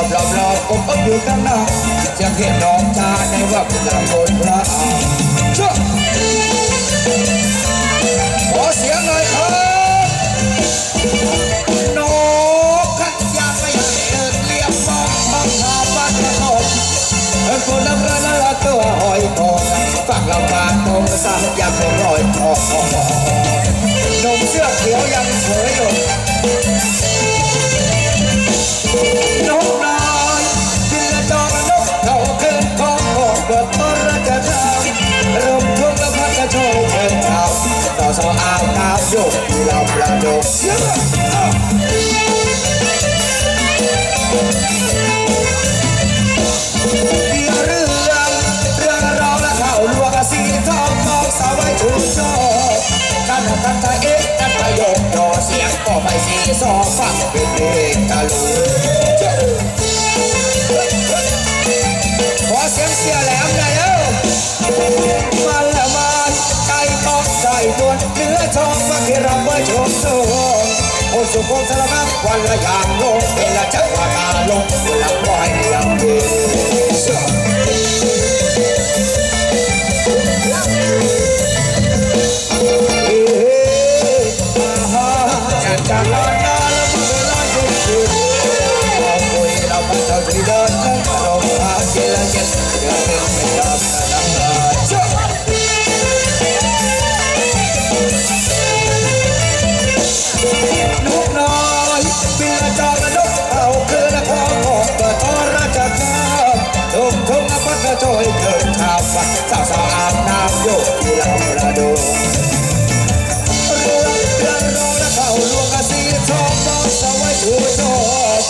หลบหลบหลบผมก็อยู่ข้างหน้าเสียงเห็นน้องชาในวัดลำบนพระอาชั่วขอเสียงหน่อยครับนกขัดยางไม่เดินเรียบมองมองหาบ้านกระทบเออคนน้ำระละตัวหอยทองฝักลำบากตรงสักยังคงลอยทองนมเสื้อเขียวยังเฉยอยู่นก อออ่าวน้ำโยกที่เราประดกเยอะเรื่องเรื่องรองและข่าวลวงสีทองทองสาวไว้ถูกโชคกันกันทยเอ๊ะกันทยโยกยอเสียงก็ไม่สีซอฟังเป็นเพลงตะลุเจ้าขอเสียงเสียแหลมหน่อยเอ้ เนื้อทองมาที่เราไว้ชมโซโอสุโขสารพัด ยเกินชาววัดสาวสาวอาบน้ำโยกที่ลำระดมเรือเรือรองและเข้าลวงอาศีทองน้องสวัยชูโชค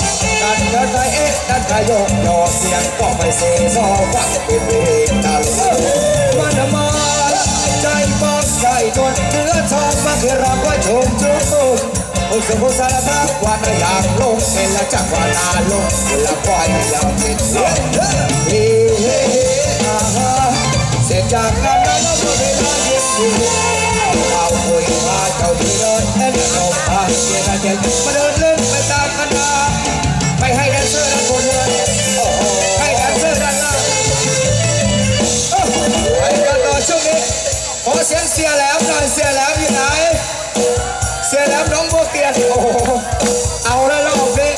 กันกันไทยเอ๊ะกันไทยโยกยอเสียงก็ไม่เสียซอวัดเป็นเพลงตลกมันมาใจบอกใจจนเนื้อทองมาคือรำไว้ชมจุมโอ้สมบูรณ์สารพัดวันละอย่างลงเป็นละจักวานาลงเวลาปล่อยยาวติดเฮ้เฮ้เฮ้ เสร็จจากงานนั้นก็เวลาเย็นอยู่เอาคุยมาเจ้าที่เดินเล่นลมพาเสียกันเย็นมาเดินเล่นไปตามคณะไม่ให้แดนเซอร์ด้านบนเลยโอ้โหให้แดนเซอร์ด้านล่างเอ้าไปกันต่อช่วงนี้ขอเสียงเสียแหลมหน่อยเสียแหลมอยู่ไหนเสียแหลมน้องบัวเกียรติโอ้โหเอาแล้วรอบนี้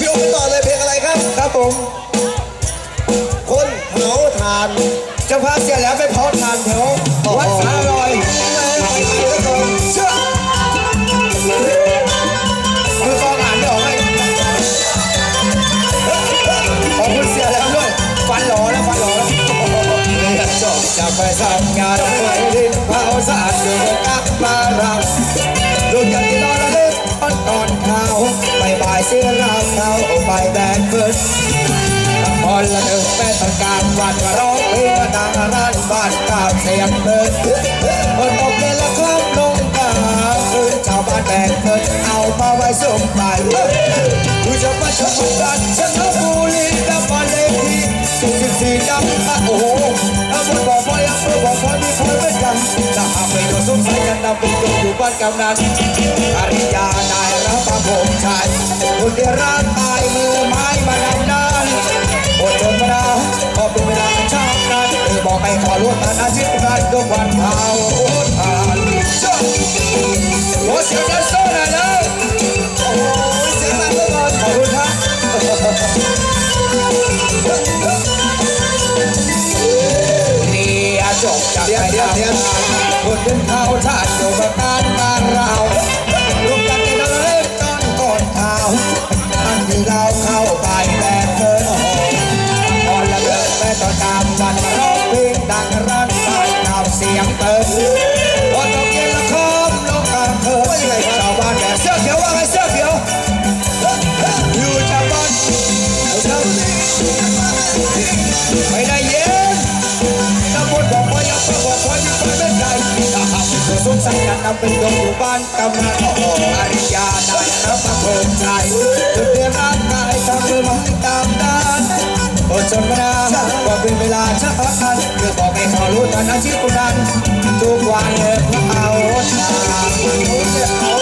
พี่โอ๊คไปต่อเลยเพลงอะไรครับครับผมาทานจะพาเสียแหลมไปเผาทานแถววัดสาลอยเชื่อมือกองอ่านไม่ออกไหมขอบคุณเสียแหลมด้วยฟันหล่อแล้วฟันหล่อแล้วเรียนจบจะไปทำงานไปดินเผาสะอาดอยู่กับปลาเราลูกอยากกินนอนละเล็กตอนตอนเช้าบ่ายบ่ายเสียเราเขาไปแบกเกินละครละหนึ่งแม่ต้องการ วันมาร้องเพลงมางร้านบ้านกาบเสียงเดินบนอกเย็นละครับลงกาคืนชาวบ้านแบ่งเงินเอามาไว้ส่งไปผู้ชมมาชมกันฉันเอาบุรีดับมาเลขที่สี่สิบสี่ดับโอ้โหถ้าพูดบอกพอยังพูดบอกพอมีคนไม่กันถ้าหากไม่โดนสงสัยกันนำไปดูอยู่บ้านกำนันอริยานายรับประผมชายคนเดียวร่างตาย เธอบอกให้ขอรู้ตานอาทิตย์กันทุกวันเผาทานเจ้าโอ้เสียงแดนเซอร์หน่อยนะโอ้เสียงหนักเหลือเกินขอบคุณครับนี่จบจากไปทำงานคนเป็นเขาชาติอยู่กับการบ้านเราลูกจากในนรกตอนก่อนเท้าอันที่เราเข้าไปแบบเธอพอละเลิกแม่ต้องตามวันรอ สงสัยกันนำเป็นดงอยู่บ้านกำนันออกอริยาได้รับมาเพิ่มใจจุดเดือดร่างกายทำมือไม้ตามด้านอดจนมานาว่าเป็นเวลาช้าเพื่อบอกให้เขารู้ตอนอาชีพคนนั้นทุกวันเลยเอาชา